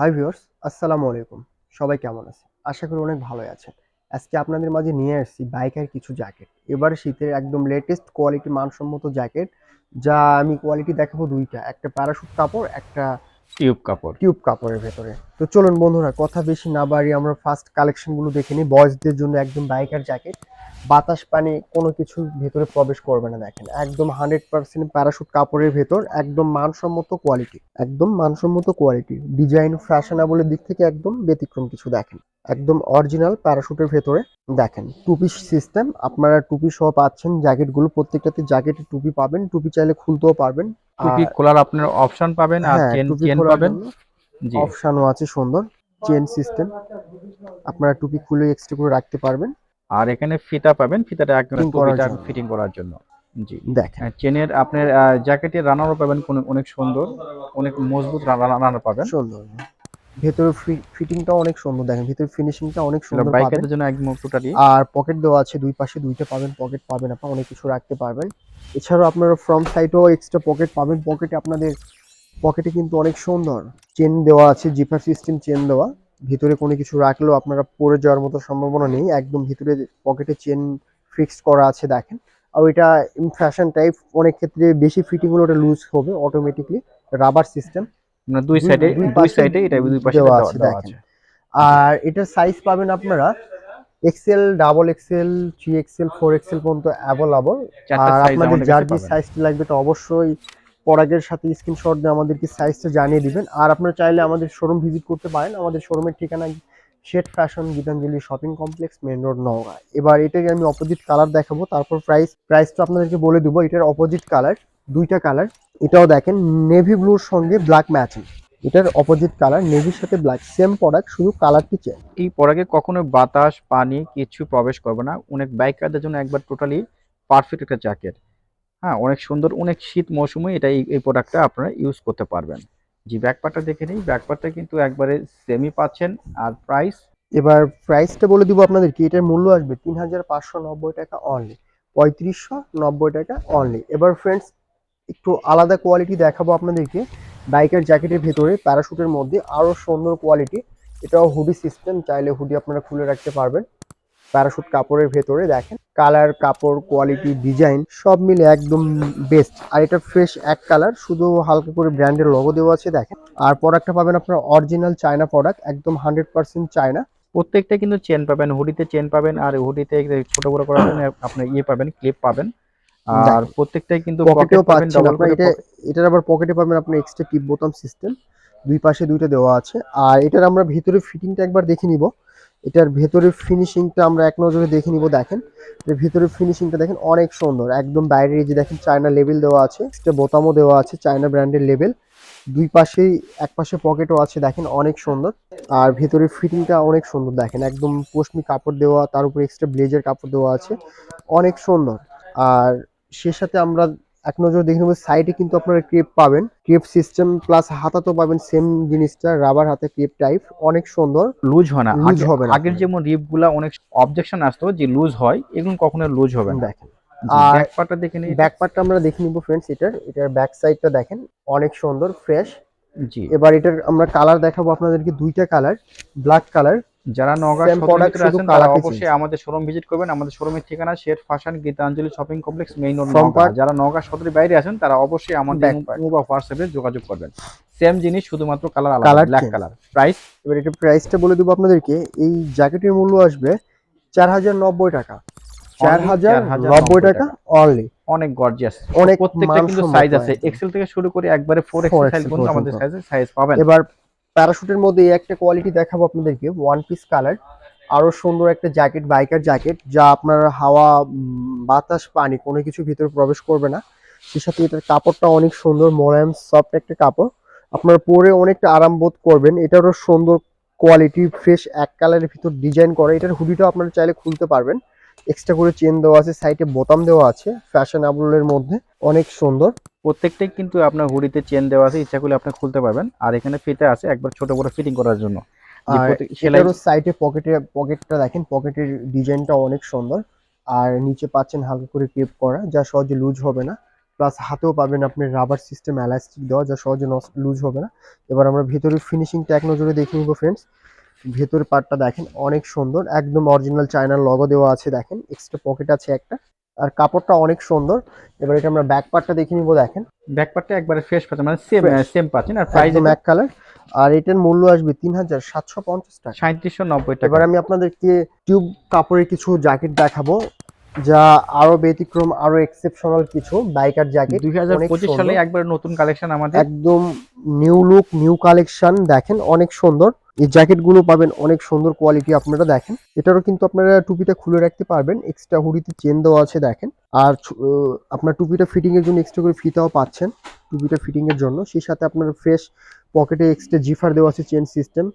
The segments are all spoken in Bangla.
হাই ভিউয়ার্স আসসালামু আলাইকুম। সবাই কেমন আছে আশা করি অনেক ভালোই আছেন। আজকে আপনাদের মাঝে নিয়ে আসছি বাইকের কিছু জ্যাকেট। এবার শীতের একদম লেটেস্ট কোয়ালিটি মানসম্মত জ্যাকেট যা আমি কোয়ালিটি দেখাবো দুইটা। একটা প্যারাশুট কাপড় একটা টিউব কাপড়। টিউব কাপড়ের ভেতরে। তো চলুন বন্ধুরা কথা বেশি না বাড়িয়ে আমরা ফার্স্ট কালেকশনগুলো দেখে নিই। বয়েজদের জন্য একদম বাইকের জ্যাকেট বাতাস পানি কোনো কিছু ভেতরে প্রবেশ করবে না দেখেন। একদম হান্ড্রেড পার্সেন্ট প্যারাশুট কাপড়ের ভেতর একদম মানসম্মত কোয়ালিটি একদম মানসম্মত কোয়ালিটি ডিজাইন ফ্যাশনেবলের দিক থেকে একদম ব্যতিক্রম কিছু দেখেন। একদম অরিজিনাল প্যারাশুটের ভেতরে দেখেন। টুপি সিস্টেম আপনারা টুপি সহ পাচ্ছেন জ্যাকেটগুলো প্রত্যেকটাতে জ্যাকেটে টুপি পাবেন টুপি চাইলে খুলতেও পারবেন। টুপি খোলার আপনার অপশন পাবেন আর হ্যাঁ চেন টুপি চেন পাবেন। অপশানও আছে সুন্দর চেন সিস্টেম আপনারা টুপি খুলে এক্সট্রা করে রাখতে পারবেন। আর এখানে ফিতা পাবেন ফিতাটা একদম ফিটিং করার জন্য। জি। দেখেন। চেনের আপনার জ্যাকেটের রানারও পাবেন কোন- অনেক সুন্দর অনেক মজবুত রানার পাবেন। সুন্দর। ভেতরে ফিটিংটা অনেক সুন্দর। দেখেন ভেতরে ফিনিশিংটা অনেক সুন্দর বাইকের জন্য একদম টোটালি আর পকেট দেওয়া আছে দুই পাশে দুইটা পাবেন পকেট পাবেন আপনার অনেক কিছু রাখতে পারবেন। এছাড়াও আপনারা ফ্রন্ট সাইডেও এক্সট্রা পকেট পাবেন। পকেটে আপনাদের পকেটে কিন্তু অনেক সুন্দর। চেন দেওয়া আছে জিপার সিস্টেম চেন দেওয়া। ভিতরে কোনো কিছু রাখলেও আপনারা পড়ে যাওয়ার মতো সম্ভাবনা নেই। একদম ভিতরে পকেটে চেন ফিক্স করা আছে দেখেন। আর ওইটা ফ্যাশন টাইপ অনেক ক্ষেত্রে বেশি ফিটিং হলে ওটা লুজ হবে অটোমেটিকলি রাবার সিস্টেম মানে দুই সাইডে দুই সাইডে এটা দুই পাশে দেওয়া আছে, দেখেন। আর এটার সাইজ পাবেন আপনারা XL double XL three XL four XL পর্যন্ত অ্যাভেলেবল আর আপনাদের যার যে সাইজটা লাগবে তো অবশ্যই প্রোডাক্টের সাথে স্ক্রিনশট দিয়ে আমাদেরকে সাইজটা জানিয়ে দিবেন। আর আপনারা চাইলে আমাদের শোরুম ভিজিট করতে পারেন। আমাদের শোরুমের ঠিকানা shed fashion Gitanjali shopping complex main road Naogaon. এবার এটাকে আমি অপোজিট কালার দেখাবো। তারপর প্রাইস প্রাইসটা আপনাদেরকে বলে দেবো। এটার অপোজিট কালার দুইটা কালার এটাও দেখেন নেভি ব্লুর সঙ্গে ব্ল্যাক ম্যাচিং এটার অপোজিট কালার নেভির সাথে ব্ল্যাক সেম প্রোডাক্ট শুধু কালারটি চেঞ্জ এই পরাগে কখনো বাতাস, পানি, কিছু প্রবেশ করবে না। অনেক বাইকারদের জন্য একবার টোটালি পারফেক্ট একটা জ্যাকেট হ্যাঁ অনেক সুন্দর, অনেক শীত মৌসুমে এটা এই প্রোডাক্টটা আপনারা ইউজ করতে পারবেন। জি ব্যাকপারটা দেখে নিই। ব্যাকপারটা কিন্তু একবারে সেমি পাচ্ছেন। আর প্রাইস এবার প্রাইসটা বলে দিব আপনাদের কি এটার মূল্য আসবে তিন হাজার পাঁচশো নব্বই টাকা অনলি পঁয়ত্রিশশো নব্বই টাকা অনলি এবার ফ্রেন্ডস একটু আলাদা কোয়ালিটি দেখাবো আপনাদেরকে। বাইকের জ্যাকেটের ভেতরে প্যারাশুটের মধ্যে আরও সুন্দর কোয়ালিটি এটাও হুডি সিস্টেম চাইলে হুডি আপনারা খুলে রাখতে পারবেন। প্যারাশুট কাপড়ের ভেতরে দেখেন। কালার কাপড় কোয়ালিটি ডিজাইন সব মিলে একদম বেস্ট আর এটা ফ্রেশ এক কালার শুধু হালকা করে ব্র্যান্ডের লোগো দেওয়া আছে দেখেন। আর প্রোডাক্টটা পাবেন আপনার অরিজিনাল চায়না প্রোডাক্ট একদম হান্ড্রেড পার্সেন্ট চায়না প্রত্যেকটা কিন্তু চেন পাবেন হুডিতে চেন পাবেন আর হুডিতে ছোট বড় করার জন্য আপনার ইয়ে পাবেন ক্লিপ পাবেন। আর প্রত্যেকটাই কিন্তু পকেটেও পাচ্ছেন আপনার এটা এটার আবার পকেটে পাবেন আপনার এক্সট্রা টিপ বোতাম সিস্টেম দুই পাশে দুইটা দেওয়া আছে। আর এটার আমরা ভিতরে ফিটিংটা একবার দেখে নিব। এটার ভেতরে ফিনিশিংটা আমরা এক নজরে দেখে নিব, দেখেন। এর ভিতরে ফিনিশিংটা দেখেন অনেক সুন্দর। একদম বাইরে যে দেখেন চায়না লেবেল দেওয়া আছে এক্সট্রা বোতামও দেওয়া আছে চায়না ব্র্যান্ডের লেবেল দুই পাশেই, এক পাশে পকেটও আছে, দেখেন অনেক সুন্দর। আর ভেতরে ফিটিংটা অনেক সুন্দর, দেখেন। একদম পশমি কাপড় দেওয়া, তার উপরে এক্সট্রা ব্লেজের কাপড় দেওয়া আছে, অনেক সুন্দর। আর সে সাথে আমরা এক নজর দেখে নেব সাইডে কিন্তু আপনারা ক্রেপ পাবেন। ক্রেপ সিস্টেম প্লাস হাতাতেও পাবেন সেম জিনিসটা রাবার হাতে ক্রেপ টাইপ অনেক সুন্দর। লুজ হয় না। লুজ হবে না। আগের যেমন রিপগুলা অনেক অবজেকশন আসতো যে লুজ হয় এগুলো কখনো লুজ হবে না। দেখেন। আর ব্যাক পার্টটা দেখে নিই ব্যাক পার্টটা আমরা দেখে নিব ফ্রেন্ডস এটার। এটার ব্যাক সাইডটা দেখেন অনেক সুন্দর ফ্রেশ জি। এবার এটার আমরা কালার দেখাবো আপনাদেরকে দুইটা কালার ব্ল্যাক কালার যারা নগা Same product, আছেন তারা অবশ্যই আমাদের শোরুম ভিজিট করবেন। আমাদের শোরুমের ঠিকানা Sher fashion Gitanjali shopping complex main road যারা নগা সদরের বাইরে আছেন তারা অবশ্যই আমাদের বা হোয়াটসঅ্যাপে যোগাযোগ করবেন। সেম জিনিস শুধুমাত্র কালার আলাদা ব্ল্যাক কালার প্রাইস এবার এটার প্রাইসটা বলে দেবো আপনাদেরকে। এই জ্যাকেটের মূল্য আসবে চার হাজার নব্বই টাকা। চার হাজার 4,090 নব্বই টাকা অনলি অনেক গর্জিয়াস অনেক প্রত্যেকটা কিন্তু সাইজ আছে। এক্সেল থেকে শুরু করে একবারে ফোর 4XL এক্সেল সাইজ পর্যন্ত আমাদের সাইজে সাইজ পাবেন। এবার প্যারাশুটের মধ্যে একটা কোয়ালিটি দেখাবো আপনাদেরকে ওয়ান পিস কালার আরও সুন্দর একটা জ্যাকেট বাইকার জ্যাকেট যা আপনার হাওয়া বাতাস, পানি, কোনো কিছু ভিতরে প্রবেশ করবে না। সে সাথে এটার কাপড়টা অনেক সুন্দর মোলায়েম সফট একটা কাপড়। আপনারা পরে অনেকটা আরাম বোধ করবেন। এটারও সুন্দর কোয়ালিটি ফ্রেশ এক কালারের ভিতর ডিজাইন করা। এটার হুডিটাও আপনারা চাইলে খুলতে পারবেন। এক্সট্রা করে চেন দেওয়া আছে সাইডে বোতাম দেওয়া আছে ফ্যাশন এর মধ্যে। অনেক সুন্দর। প্রত্যেকটাই কিন্তু আপনার হুডিতে চেন দেওয়া আছে ইচ্ছা করলে আপনি খুলতে পারবেন। আর এখানে ফিতে আছে একবার ছোট বড় ফিটিং করার জন্য। আর প্রত্যেক- সেলাই এটারও সাইডে পকেটে পকেটটা দেখেন পকেটের ডিজাইনটা অনেক সুন্দর। আর নিচে পাচ্ছেন হালকা করে ক্রেপ করা যা সহজে লুজ হবে না। প্লাস হাতেও পাবেন আপনি রাবার সিস্টেম এলাস্টিক দেওয়া যা সহজে লুজ হবে না। এবার আমরা ভেতরের ফিনিশিংটা এক নজরে দেখে নিব ফ্রেন্ডস ভেতরের পার্টটা দেখেন অনেক সুন্দর। একদম অরিজিনাল চায়নার লগো দেওয়া আছে দেখেন। এক্সট্রা পকেট আছে একটা। আর কাপড়টা অনেক সুন্দর। এবার এটা আমরা ব্যাক পার্টটা দেখে নিব দেখেন। ব্যাক পার্টটা একবারে ফ্রেশ পাচ্ছেন মানে সেম সেম পাচ্ছেন। আর প্রাইস এক কালার আর এটার মূল্য আসবে তিন হাজার সাতশো পঞ্চাশ টাকা। সাঁত্রিশশো নব্বই টাকা। এবার আমি আপনাদেরকে টিউব কাপড়ের কিছু জ্যাকেট দেখাবো। যা আরও ব্যতিক্রম আরও এক্সেপশনাল কিছু বাইকার জ্যাকেট দুই হাজার অনেক পঁচিশ সুন্দর। সালে একবার নতুন কালেকশন আমাদের। একদম নিউ লুক নিউ কালেকশন দেখেন অনেক সুন্দর। এই জ্যাকেটগুলো পাবেন অনেক সুন্দর কোয়ালিটি আপনারা দেখেন। এটারও কিন্তু আপনারা টুপিটা খুলে রাখতে পারবেন এক্সট্রা হুডিতে চেন দেওয়া আছে দেখেন। আর আপনার টুপিটা ফিটিং এর জন্য এক্সট্রা করে ফিতাও পাচ্ছেন টুপিটা ফিটিং এর জন্য। সেই সাথে আপনার ফ্রেশ পকেটে এক্সট্রা জিফার দেওয়া আছে চেন সিস্টেম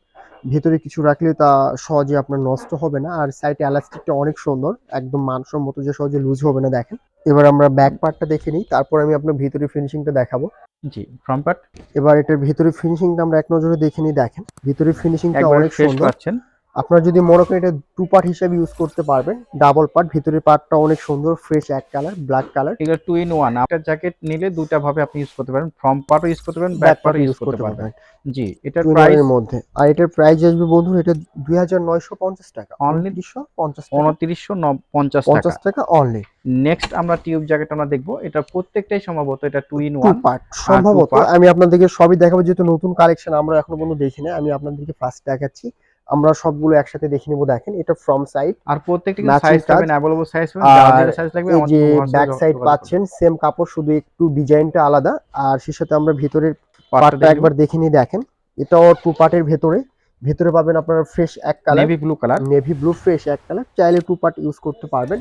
ভেতরে কিছু রাখলে তা সহজে আপনার নষ্ট হবে না। আর সাইডে এলাস্টিকটা অনেক সুন্দর একদম মানসম্মত যে সহজে লুজ হবে না দেখেন। এবার আমরা ব্যাক পার্টটা দেখে নিই তারপর আমি আপনার ভিতরে ফিনিশিংটা দেখাবো। জি ফ্রন্ট পার্ট এবার এটার ভিতরে ফিনিশিংটা আমরা এক নজরে দেখে নিই দেখেন। ভিতরে ফিনিশিংটা অনেক সুন্দর। পাচ্ছেন। আপনারা যদি মনে করেন এটা টু পার্ট হিসেবে ইউজ করতে পারবেন। ডাবল পার্ট ভিতরের পার্টটা অনেক সুন্দর ফ্রেশ এক কালার ব্ল্যাক কালার এগুলো টু ইন ওয়ান একটা জ্যাকেট নিলে দুটা ভাবে আপনি ইউজ করতে পারেন। ফ্রন্ট পার্টও ইউজ করতে পারেন ব্যাক পার্টও ইউজ করতে পারবেন। জি এটার প্রাইস মধ্যে। আর এটার প্রাইস আসবে বন্ধু এটা দুই হাজার নয়শো পঞ্চাশ টাকা। অনলি দুশো পঞ্চাশ টাকা। উনত্রিশশো পঞ্চাশ টাকা। পঞ্চাশ টাকা অনলি নেক্সট আমরা টিউব জ্যাকেট আমরা দেখব। এটা প্রত্যেকটাই সম্ভবত এটা টু ইন ওয়ান পার্ট সম্ভবত আমি আপনাদেরকে সবই দেখাবো যেহেতু নতুন কালেকশন আমরা এখনও পর্যন্ত দেখি না আমি আপনাদেরকে ফার্স্ট দেখাচ্ছি। আমরা সবগুলো একসাথে দেখে নেব দেখেন এটা ফ্রম সাইড আর প্রত্যেকটা সাইজ। পাবেন অ্যাভেলেবল সাইজ পাবেন সাইজ লাগবে এই আমাদের যে ব্যাক সাইড পাচ্ছেন সেম কাপড় শুধু একটু ডিজাইনটা আলাদা। আর সে সাথে আমরা ভিতরের। পার্টটা একবার দেখে নিয়ে দেখেন। এটাও টু পার্টের ভেতরে। ভেতরে পাবেন আপনারা ফ্রেশ এক colour navy blue colour navy blue fresh এক কালার চাইলে টু পার্ট ইউজ করতে পারবেন।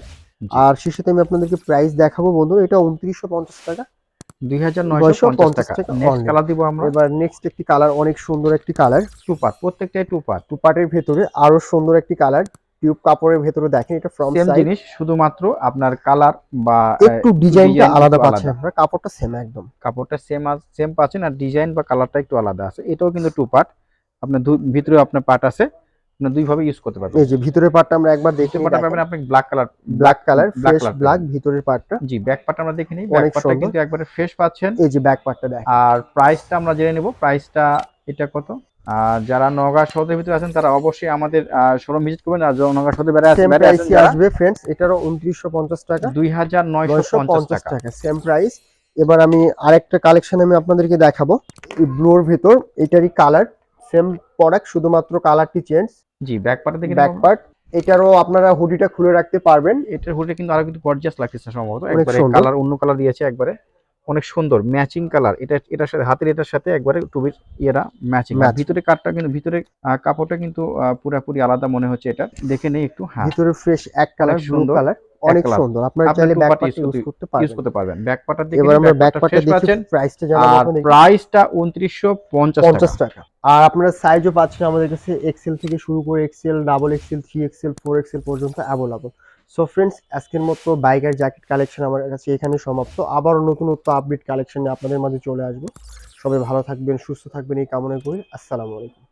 আর সে সাথে আমি আপনাদেরকে প্রাইস দেখাবো বন্ধু এটা উনত্রিশশো পঞ্চাশ টাকা। দুই হাজার নয়শো পঞ্চাশ 950 টাকা। নেক্সট কালার দিব আমরা। এবার নেক্সট একটি কালার অনেক সুন্দর একটি কালার টু পার্ট প্রত্যেকটাই টু পার্ট টু পার্টের ভেতরে আরও সুন্দর একটি কালার টিউব কাপড়ের ভেতরে দেখেন এটা ফ্রম সাইড জিনিস শুধুমাত্র আপনার কালার বা একটু ডিজাইনটা আলাদা পাচ্ছেন আপনারা কাপড়টা সেম একদম। কাপড়টা সেম সেম পাচ্ছেন আর ডিজাইন বা কালারটা একটু আলাদা আছে। এটাও কিন্তু টু পার্ট আপনার ভিতরেও আপনার পার্ট আছে। আপনার দুই ভাবে ইউজ করতে পারবেন। এই যে ভিতরের পার্টটা আমরা একবার দেখে পার্টটা পাবেন আপনি black colour black colour fresh black. ভিতরের পার্টটা জি ব্যাক পার্ট আমরা দেখে নিই। ব্যাক পার্টটা কিন্তু একবারে ফ্রেশ পাচ্ছেন। এই যে ব্যাক পার্টটা দেখ আর প্রাইসটা আমরা জেনে নেব। প্রাইসটা এটা কত? আর যারা নগা শহরের ভিতরে আছেন তারা অবশ্যই আমাদের শোরুম ভিজিট করবেন। আর নগা শহরে বেড়ে সেম বেড়ে আছেন আসবে ফ্রেন্ডস এটারও উনত্রিশশো পঞ্চাশ টাকা। দুই হাজার নয়শো নয়শো পঞ্চাশ পঞ্চাশ টাকা। টাকা সেম প্রাইস এবার আমি আরেকটা কালেকশন আমি আপনাদেরকে দেখাবো। এই ব্লুর ভেতর এটারই কালার সেম প্রোডাক্ট শুধুমাত্র কালারটি চেঞ্জ জি ব্যাক পার্টটা দেখে ব্যাক। পার্ট এটারও আপনারা হুডিটা খুলে রাখতে পারবেন। এটার হুডে কিন্তু আরও কিন্তু গর্জিয়াস লাগতেছে সম্ভবত। একবারে কালার অন্য কালার দিয়েছে একবারে। অনেক সুন্দর ম্যাচিং কালার এটা এটার সাথে হাতের এটার সাথে একবারে টুবির ইয়েরা ম্যাচিং। ভিতরে কাঠটা কিন্তু ভিতরে কাপড়টা কিন্তু পুরাপুরি আলাদা মনে হচ্ছে এটা দেখে নেই একটু হ্যাঁ। ভিতরে ফ্রেশ এক কালার সুন্দর, কালার অনেক সুন্দর। আপনারা আপনি চাইলে ব্যাক পার্ট ইউজ করতে- করতে ইউজ করতে পারবেন। ব্যাক পার্টটা দেখে এবার আমরা ব্যাক part পার্টটা দেখি প্রাইসটা জানাব আর প্রাইসটা উনত্রিশশো পঞ্চাশ পঞ্চাশ টাকা। টাকা আর আপনারা সাইজও পাচ্ছেন আমাদের কাছে এক্সেল থেকে শুরু করে XL double XL three XL four XL পর্যন্ত অ্যাভেলেবল সো ফ্রেন্ডস আজকের মতো বাইকার জ্যাকেট কালেকশন আমার কাছে এখানে সমাপ্ত। আবারও নতুনত্ব আপডেট কালেকশন নিয়ে আপনাদের মাঝে চলে আসব। সবাই ভালো থাকবেন সুস্থ থাকবেন এই কামনা করি। আসসালামু আলাইকুম।